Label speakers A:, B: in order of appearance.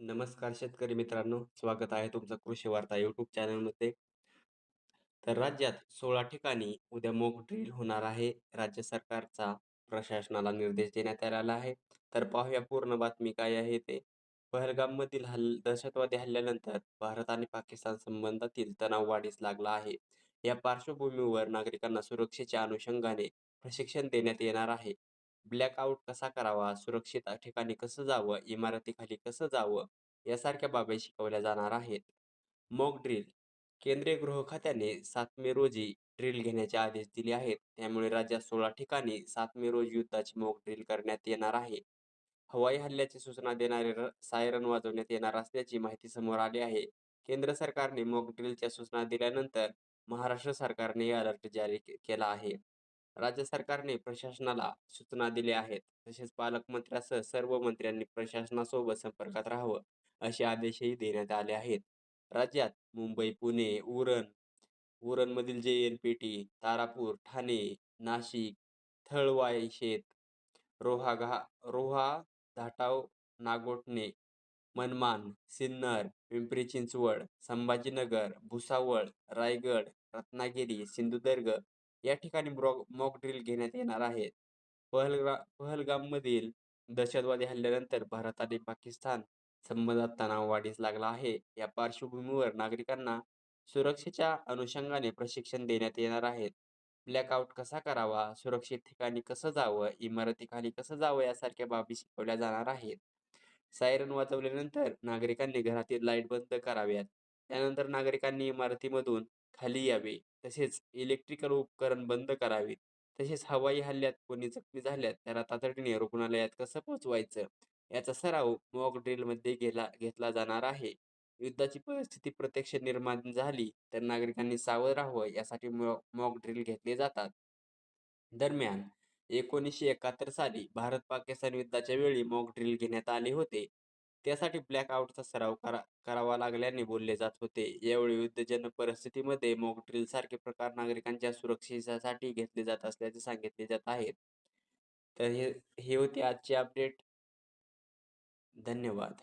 A: नमस्कार शेतकरी मित्रांनो, स्वागत आहे तुमचं कृषी वार्ता युट्यूब चॅनलमध्ये. तर राज्यात 16 ठिकाणी उद्या मोक ड्रिल होणार आहे. राज्य सरकारचा प्रशासनाला निर्देश देण्यात आलेला आहे. तर पाहूया पूर्ण बातमी काय आहे ते. पहलगाममधील हल्ल दहशतवादी हल्ल्यानंतर भारत आणि पाकिस्तान संबंधातील तणाव वाढीस लागला आहे. या पार्श्वभूमीवर नागरिकांना सुरक्षेच्या अनुषंगाने प्रशिक्षण देण्यात येणार आहे. ब्लॅकआउट कसा करावा, सुरक्षित ठिकाणी कसं जावं, इमारतीखाली कसं जावं यासारख्या बाबी शिकवल्या जाणार आहेत. मॉक ड्रिल केंद्रीय गृह खात्याने सात मे रोजी ड्रिल घेण्याचे आदेश दिले आहेत. त्यामुळे राज्यात सोळा ठिकाणी सात मे रोजी युद्धाची मॉक ड्रिल करण्यात येणार आहे. हवाई हल्ल्याची सूचना देणारे सायरन वाजवण्यात येणार असल्याची माहिती समोर आली आहे. केंद्र सरकारने मॉक ड्रिलच्या सूचना दिल्यानंतर महाराष्ट्र सरकारने अलर्ट जारी केला आहे. राज्य सरकारने प्रशासनाला सूचना दिल्या आहेत. तसेच पालकमंत्र्यांसह सर्व मंत्र्यांनी प्रशासनासोबत संपर्कात राहावं असे आदेशही देण्यात आले आहेत. राज्यात मुंबई, पुणे, उरण, उरणमधील जे एनपीटी तारापूर, ठाणे, नाशिक, थळवाईशेत, रोहा घा रोहा, धाटाव, नागोठणे, मनमान सिन्नर, पिंपरी चिंचवड, संभाजीनगर, भुसावळ, रायगड, रत्नागिरी, सिंधुदुर्ग या ठिकाणी मॉक ड्रिल घेण्यात येणार आहेत पहलगा पहलगाममधील दहशतवादी हल्ल्यानंतर भारत आणि पाकिस्तान संबंधात तणाव वाढीस लागला आहे. या पार्श्वभूमीवर नागरिकांना सुरक्षेच्या अनुषंगाने प्रशिक्षण देण्यात येणार आहेत ब्लॅकआउट कसा करावा, सुरक्षित ठिकाणी कसं जावं, इमारतीखाली कसं जावं यासारख्या बाबी शिकवल्या जाणार आहेत. सायरन वाजवल्यानंतर नागरिकांनी घरातील लाइट बंद कराव्यात. त्यानंतर नागरिकांनी इमारतीमधून खाली यावे. तसेच इलेक्ट्रिकल उपकरण बंद करावीत. तसेच हवाई हल्ल्यात कोणी जखमी झाल्यास त्याला तातडीने रुग्णालयात कसं पोहोचवायचं याचा सराव मॉक ड्रिलमध्ये गेला घेतला जाणार आहे. युद्धाची परिस्थिती प्रत्यक्ष निर्माण झाली तर नागरिकांनी सावध राहावं यासाठी मॉक ड्रिल घेतले जातात. दरम्यान, एकोणीसशे एकाहत्तर साली भारत-पाकिस्तान युद्धाच्या वेळी मॉक ड्रिल घेण्यात आले होते. त्यासाठी ब्लॅकआउटचा सराव करा करावा लागल्याने बोलले जात होते. यावेळी युद्धजन्य परिस्थितीमध्ये मॉक ड्रिलसारखे प्रकार नागरिकांच्या सुरक्षेसाठी घेतले जात असल्याचे सांगितले जात आहेत. तर हे हे होते आजचे अपडेट. धन्यवाद.